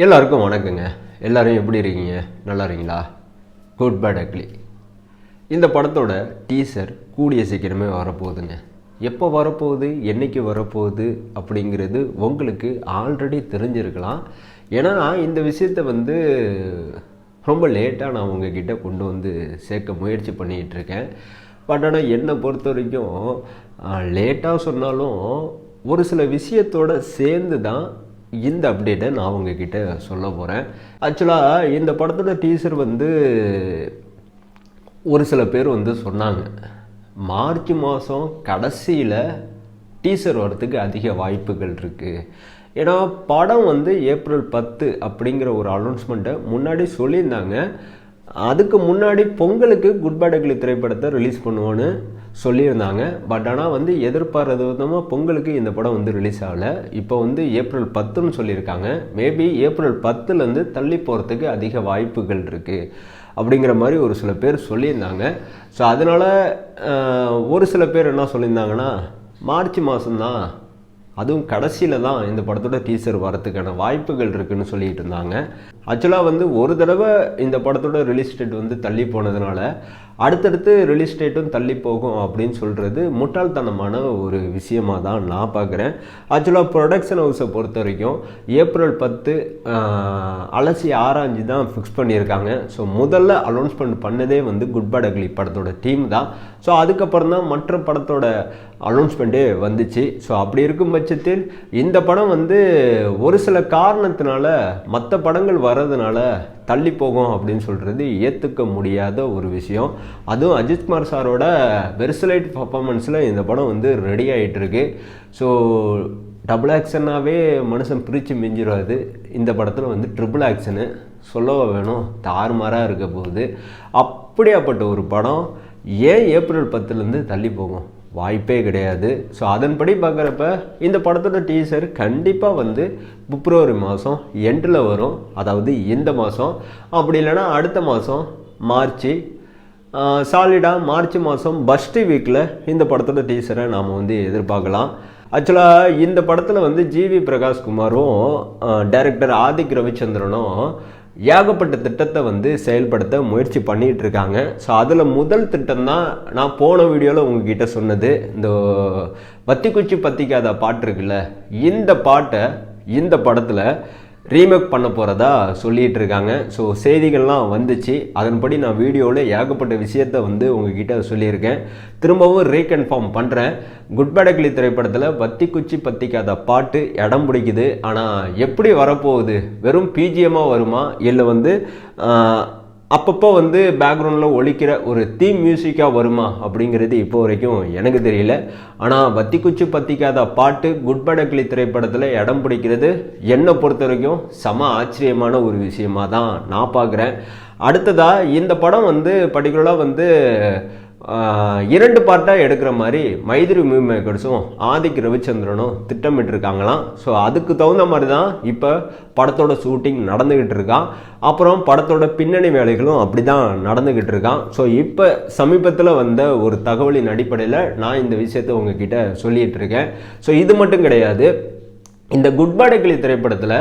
எல்லாருக்கும் வணக்கங்க. எல்லோரும் எப்படி இருக்கீங்க? நல்லா இருக்கீங்களா? குட் பேட் அக்லி இந்த படத்தோட டீசர் கூடிய சீக்கிரமே வரப்போகுதுங்க. எப்போ வரப்போகுது? என்னைக்கு வரப்போகுது? அப்படிங்கிறது உங்களுக்கு ஆல்ரெடி தெரிஞ்சிருக்கலாம். ஏன்னா நான் இந்த விஷயத்தை வந்து ரொம்ப லேட்டாக நான் உங்ககிட்ட கொண்டு வந்து சேர்க்க முயற்சி பண்ணிகிட்ருக்கேன் பட் ஆனால் என்னை பொறுத்த வரைக்கும் லேட்டாக சொன்னாலும் ஒரு சில விஷயத்தோட சேர்ந்து தான் இந்த அப்டேட்டை நான் உங்ககிட்ட சொல்ல போகிறேன் ஆக்சுவலாக இந்த படத்தோட டீசர் வந்து ஒரு சில பேர் வந்து சொன்னாங்க. மார்ச் மாதம் கடைசியில் டீசர் வரத்துக்கு அதிக வாய்ப்புகள் இருக்குது ஏன்னா படம் வந்து ஏப்ரல் பத்து அப்படிங்கிற ஒரு அனௌன்ஸ்மெண்ட்டை முன்னாடி சொல்லியிருந்தாங்க. அதுக்கு முன்னாடி பொங்கலுக்கு குட் பேட் அக்லி திரைப்படத்தை ரிலீஸ் பண்ணுவோன்னு சொல்லியிருந்தாங்க. பட் ஆனால் வந்து எதிர்பாராத விதமாக பொங்கலுக்கு இந்த படம் வந்து ரிலீஸ் ஆகலை. இப்போ வந்து ஏப்ரல் பத்துன்னு சொல்லியிருக்காங்க. மேபி ஏப்ரல் பத்துலேருந்து தள்ளி போகிறதுக்கு அதிக வாய்ப்புகள் இருக்குது அப்படிங்கிற மாதிரி ஒரு சில பேர் சொல்லியிருந்தாங்க. ஸோ அதனால் ஒரு சில பேர் என்ன சொல்லியிருந்தாங்கன்னா மார்ச் மாதம்தான் அதுவும் கடைசியில் தான் இந்த படத்தோட டீசர் வரத்துக்கான வாய்ப்புகள் இருக்குன்னு சொல்லிட்டு இருந்தாங்க. ஆக்சுவலாக வந்து ஒரு தடவை இந்த படத்தோட ரிலீஸ் டேட் வந்து தள்ளி போனதுனால அடுத்தடுத்து ரிலீஸ் டேட்டும் தள்ளி போகும் அப்படின்னு சொல்கிறது முட்டாள்தனமான ஒரு விஷயமாக தான் நான் பார்க்குறேன். ஆக்சுவலாக ப்ரொடக்ஷன் ஹவுஸை பொறுத்த வரைக்கும் ஏப்ரல் பத்து அலசி ஆராய்ஞ்சு தான் ஃபிக்ஸ் பண்ணியிருக்காங்க. ஸோ முதல்ல அனௌன்ஸ்மெண்ட் பண்ணதே வந்து குட் பேட் அக்லி படத்தோட டீம் தான். ஸோ அதுக்கப்புறம் தான் மற்ற படத்தோட அனௌன்ஸ்மெண்ட்டே வந்துச்சு. ஸோ அப்படி இருக்கும் பட்சத்தில் இந்த படம் வந்து ஒரு சில காரணத்தினால மற்ற படங்கள் வர்றதுனால தள்ளி போகும் அப்படின்னு சொல்கிறது ஏற்றுக்க முடியாத ஒரு விஷயம். அதுவும் அஜித்குமார் சாரோட வெர்சலைட் பர்ஃபார்மன்ஸில் இந்த படம் வந்து ரெடி ஆகிட்டுருக்கு ஸோ டபுள் ஆக்ஷன்னாவே மனுஷன் பிரித்து மிஞ்சிடாது இந்த படத்தில் வந்து ட்ரிபிள் ஆக்ஷனு சொல்லவா வேணும்? தாறுமாறாக இருக்க போகுது. அப்படியாப்பட்ட ஒரு படம். ஏன் ஏப்ரல் பத்துலேருந்து தள்ளி போகும்? வாய்ப்பே கிடையாது. ஸோ அதன்படி பார்க்குறப்ப இந்த படத்தோட டீசர் கண்டிப்பாக வந்து பிப்ரவரி மாதம் எண்டில் வரும். அதாவது இந்த மாதம் அப்படி இல்லைன்னா அடுத்த மாதம் மார்ச்சு சாலிடாக மார்ச் மாதம் பஸ்ட்டு வீக்கில் இந்த படத்தோட டீசரை நாம் வந்து எதிர்பார்க்கலாம். ஆக்சுவலாக இந்த படத்தில் வந்து ஜிவி பிரகாஷ்குமாரும் டைரக்டர் ஆதிக் ரவிச்சந்திரனும் ஏகப்பட்ட திட்டத்தை வந்து செயல்படுத்த முயற்சி பண்ணிகிட்டு இருக்காங்க ஸோ அதில் முதல் திட்டம் தான் நான் போன வீடியோவில் உங்ககிட்ட சொன்னது. இந்த பத்தி குச்சி பத்திக்காத பாட்டு இருக்குல்ல இந்த பாட்டை இந்த படத்தில் ரீமேக் பண்ண போகிறதா சொல்லிகிட்டு இருக்காங்க ஸோ செய்திகள்லாம் வந்துச்சு. அதன்படி நான் வீடியோவில் ஏகப்பட்ட விஷயத்த வந்து உங்ககிட்ட சொல்லியிருக்கேன். திரும்பவும் ரீகன்ஃபார்ம் பண்ணுறேன் குட் பேடக்லி திரைப்படத்தில் பத்தி குச்சி பத்திக்காத பாட்டு இடம் பிடிக்குது. ஆனால் எப்படி வரப்போகுது? வெறும் பிஜிஎம்மாக வருமா? இல்லை வந்து அப்பப்போ வந்து பேக்ரவுண்டில் ஒழிக்கிற ஒரு தீம் மியூசிக்காக வருமா அப்படிங்கிறது இப்போ வரைக்கும் எனக்கு தெரியல. ஆனால் பத்தி குச்சி பத்திக்காத பாட்டு குட் படக்கிளி திரைப்படத்தில் இடம் பிடிக்கிறது என்னை பொறுத்த வரைக்கும் செம ஆச்சரியமான ஒரு விஷயமாக தான் நான் பார்க்குறேன். அடுத்ததாக இந்த படம் வந்து பர்டிகுலராக வந்து இரண்டு பார்ட்டாக எடுக்கிற மாதிரி மைதிரி மூவி மேக்கர்ஸும் ஆதிக் ரவிச்சந்திரனும் திட்டமிட்டிருக்காங்களாம். ஸோ அதுக்கு தகுந்த மாதிரி தான் இப்போ படத்தோட ஷூட்டிங் நடந்துக்கிட்டு இருக்கான் அப்புறம் படத்தோட பின்னணி வேலைகளும் அப்படி தான் நடந்துக்கிட்டு இருக்கான் ஸோ இப்போ சமீபத்தில் வந்த ஒரு தகவலின் அடிப்படையில் நான் இந்த விஷயத்தை உங்ககிட்ட சொல்லிகிட்டு இருக்கேன். ஸோ இது மட்டும் கிடையாது. இந்த குட் பாடக்கிளி திரைப்படத்தில்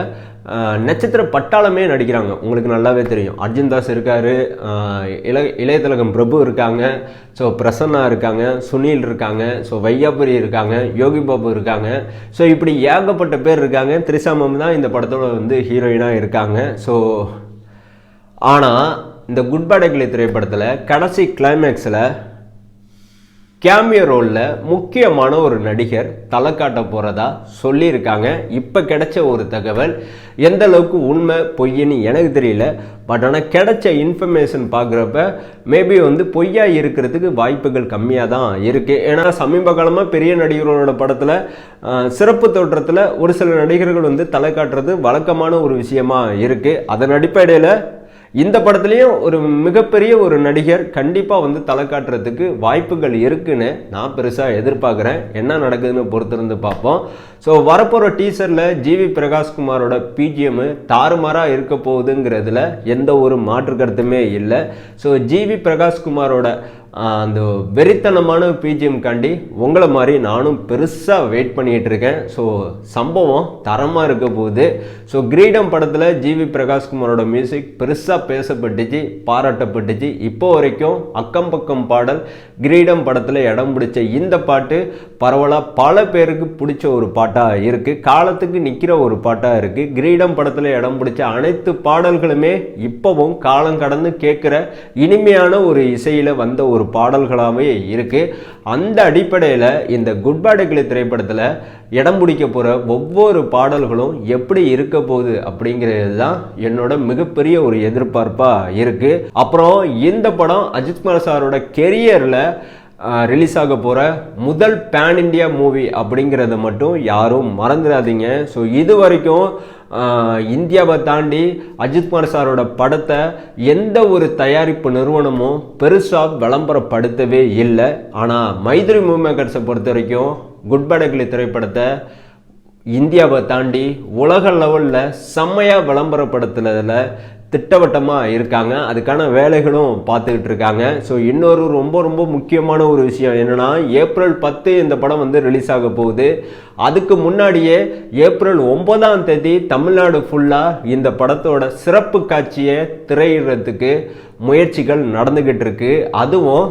நட்சத்திர பட்டாளமே நடிக்கிறாங்க. உங்களுக்கு நல்லாவே தெரியும். அர்ஜுன் தாஸ் இருக்கார் இள இளையதலகம் பிரபு இருக்காங்க ஸோ பிரசன்னா இருக்காங்க சுனில் இருக்காங்க ஸோ வையாபுரி இருக்காங்க யோகி பாபு இருக்காங்க. ஸோ இப்படி ஏகப்பட்ட பேர் இருக்காங்க. திரிசாமம் தான் இந்த படத்தோட வந்து ஹீரோயினாக இருக்காங்க. ஸோ ஆனால் இந்த குட் பாடக்கிளி திரைப்படத்தில் கடைசி கிளைமேக்ஸில் கேமியோ ரோலில் முக்கியமான ஒரு நடிகர் தலை காட்ட போகிறதா சொல்லியிருக்காங்க. இப்போ கிடைச்ச ஒரு தகவல் எந்த அளவுக்கு உண்மை பொய்ன்னு எனக்கு தெரியல. பட் ஆனால் கிடைச்ச இன்ஃபர்மேஷன் பார்க்குறப்ப மேபி வந்து பொய்யா இருக்கிறதுக்கு வாய்ப்புகள் கம்மியாக தான் இருக்குது ஏன்னா சமீப காலமாக பெரிய நடிகர்களோட படத்தில் சிறப்பு தோற்றத்தில் ஒரு சில நடிகர்கள் வந்து தலை காட்டுறது வழக்கமான ஒரு விஷயமா இருக்குது அதன் அடிப்படையில் இந்த படத்துலேயும் ஒரு மிகப்பெரிய ஒரு நடிகர் கண்டிப்பாக வந்து தலை காட்டுறதுக்கு வாய்ப்புகள் இருக்குன்னு நான் பெருசாக எதிர்பார்க்குறேன். என்ன நடக்குதுன்னு பொறுத்திருந்து பார்ப்போம். ஸோ வரப்போகிற டீசரில் ஜிவி பிரகாஷ்குமாரோட பிஜிஎம் தாறுமாறாக இருக்க போகுதுங்கிறதுல எந்த ஒரு மாற்று கருத்துமே இல்லை. ஸோ ஜிவி பிரகாஷ்குமாரோட அந்த வெறித்தனமான பிஜிஎம் காண்டி உங்களை மாதிரி நானும் பெருசாக வெயிட் பண்ணிகிட்டு இருக்கேன். ஸோ சம்பவம் தரமாக இருக்க போகுது. ஸோ கிரீடம் படத்தில் ஜிவி பிரகாஷ்குமாரோட மியூசிக் பெருசாக பேசப்பட்டுச்சு பாராட்டப்பட்டுச்சு. இப்போ வரைக்கும் அக்கம் பக்கம் பாடல் கிரீடம் படத்தில் இடம் பிடிச்ச இந்த பாட்டு பரவலாக பல பேருக்கு பிடிச்ச ஒரு பாட்டாக இருக்குது காலத்துக்கு நிற்கிற ஒரு பாட்டாக இருக்குது கிரீடம் படத்தில் இடம் பிடிச்ச அனைத்து பாடல்களுமே இப்போவும் காலம் கடந்து கேட்குற இனிமையான ஒரு இசையில் வந்த ஒரு பாடல்களாகவே இருக்குது அந்த அடிப்படையில் இந்த குட் பேட் கிளி திரைப்படத்தில் இடம் பிடிக்க போகிற ஒவ்வொரு பாடல்களும் எப்படி இருக்க போகுது அப்படிங்கிறது தான் என்னோட மிகப்பெரிய ஒரு எதிர்பார்ப்பாக இருக்குது அப்புறம் இந்த படம் அஜித்குமார் சாரோட கெரியரில் ரிலீஸ் ஆக போகிற முதல் பேன் இண்டியா மூவி அப்படிங்கிறத மட்டும் யாரும் மறந்துடாதீங்க. ஸோ இது வரைக்கும் இந்தியாவை தாண்டி அஜித்குமார் சாரோட படத்தை எந்த ஒரு தயாரிப்பு நிறுவனமும் பெருசாக விளம்பரப்படுத்தவே இல்லை. ஆனால் மைத்ரி மூமேக்கர்ஸை பொறுத்த வரைக்கும் குட் படகிலி திரைப்படத்தை இந்தியாவை தாண்டி உலக லெவலில் செம்மையாக விளம்பரப்படுத்துனதில் திட்டவட்டமாக இருக்காங்க. அதுக்கான வேலைகளும் பார்த்துக்கிட்டு இருக்காங்க. ஸோ இன்னொரு ரொம்ப ரொம்ப முக்கியமான ஒரு விஷயம் என்னென்னா ஏப்ரல் பத்து இந்த படம் வந்து ரிலீஸ் ஆக போகுது. அதுக்கு முன்னாடியே ஏப்ரல் ஒன்பதாம் தேதி தமிழ்நாடு ஃபுல்லாக இந்த படத்தோட சிறப்பு காட்சியை திரையிடுறதுக்கு முயற்சிகள் நடந்துக்கிட்டு இருக்கு. அதுவும்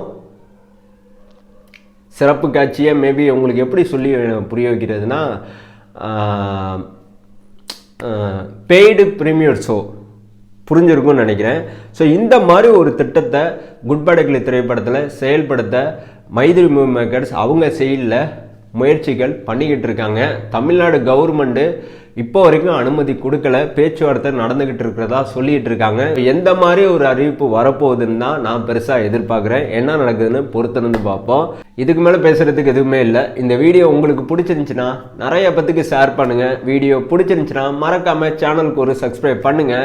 சிறப்பு காட்சியை மேபி உங்களுக்கு எப்படி சொல்லி புரிய வைக்கிறதுனா பெய்டு ப்ரீமியர் ஷோ புரிஞ்சிருக்கும்னு நினைக்கிறேன். ஸோ இந்த மாதிரி ஒரு திட்டத்தை குட் திரைப்படத்தில் செயல்படுத்த மைதிரி மூவி மேக்கர்ஸ் அவங்க செயலில் முயற்சிகள் பண்ணிக்கிட்டு இருக்காங்க. தமிழ்நாடு கவர்மெண்ட்டு இப்போ வரைக்கும் அனுமதி கொடுக்கல. பேச்சுவார்த்தை நடந்துகிட்டு இருக்கிறதா சொல்லிட்டு இருக்காங்க. எந்த மாதிரி ஒரு அறிவிப்பு வரப்போகுதுன்னு தான் நான் பெருசாக எதிர்பார்க்குறேன். என்ன நடக்குதுன்னு பொறுத்திருந்து பார்ப்போம். இதுக்கு மேலே பேசுறதுக்கு எதுவுமே இல்லை. இந்த வீடியோ உங்களுக்கு பிடிச்சிருந்துச்சுன்னா நிறைய பத்துக்கு ஷேர் பண்ணுங்க. வீடியோ பிடிச்சிருந்துச்சுன்னா மறக்காம சேனலுக்கு ஒரு சப்ஸ்கிரைப் பண்ணுங்க.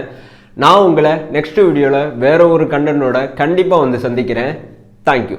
நான் உங்களை நெக்ஸ்ட் வீடியோவில் வேற ஒரு கண்டனோட கண்டிப்பாக வந்து சந்திக்கிறேன். தேங்க்யூ